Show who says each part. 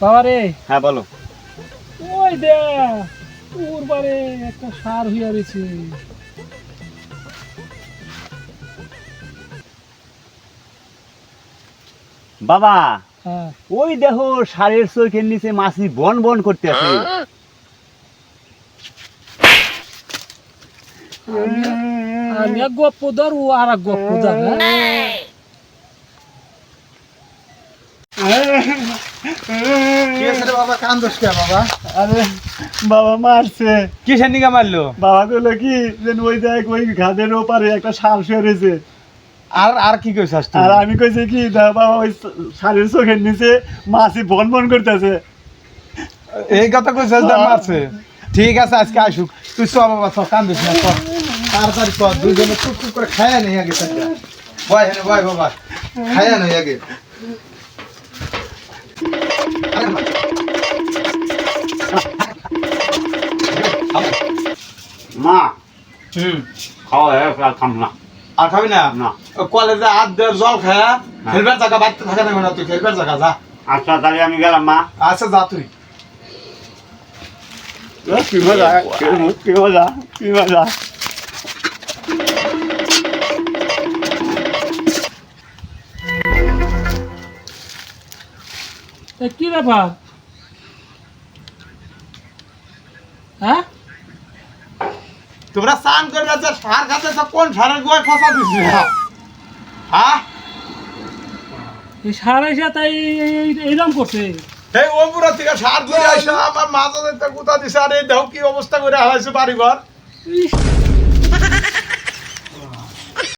Speaker 1: বাবা রে
Speaker 2: হ্যাঁ বলো।
Speaker 1: ওই দে বারে একটা সার হইয়া রয়েছে।
Speaker 2: বাবা
Speaker 1: হ্যাঁ।
Speaker 2: ওই দেখো সারের চোখের নিচে মাছি বন বন করতে আছে
Speaker 1: আমি এক গপ্প ধর ও আর এক গপ্প ধর হ্যাঁ?
Speaker 3: বাবা কান কে বাবা?
Speaker 2: আরে বাবা মারছে।
Speaker 3: কিসের নিগা মারলো?
Speaker 2: বাবা কইলো কি যে ওই দেখ ওই ঘাটের ওপারে একটা সার সরেছে।
Speaker 3: আর আর কি কইছাস তুই?
Speaker 2: আর আমি কইছি কি বাবা ওই সারের চোখের নিচে মাছি বন বন করতেছে।
Speaker 3: এই কথা কইছাস মারছে। ঠিক আছে আজকে আসুক। তুই চ বাবা চ কান দোষ না চ। তাড়াতাড়ি টুক টুক করে খায়া নেই আগে বয় হেনে বয় বাবা খায়া নেই আগে। হুম।
Speaker 2: খাওয়া হয়ে আর খাম না।
Speaker 3: আর খাবি না?
Speaker 2: না।
Speaker 3: কলেজে আট দেড় জল খায়া খেলবার জায়গা বাড়তে থাকে না না তুই খেলবার জায়গা যা।
Speaker 2: আচ্ছা তাহলে আমি গেলাম মা।
Speaker 3: আচ্ছা যা তুই।
Speaker 2: কি মজা কি মজা কি মজা
Speaker 1: কি ব্যাপার? হ্যাঁ?
Speaker 3: তোমরা স্নান করবে যে সার খাতে কোন সারের গোয় ফসা দিচ্ছি হ্যাঁ।
Speaker 1: এই সার এসে তাই এই- এই- এইরকম করছে।
Speaker 3: এই ওপুরা থেকে সার দিয়ে আসে আমার মাথা কোথা দিছে আর এই দেহ কি অবস্থা করে হয়েছে বাড়ি ঘর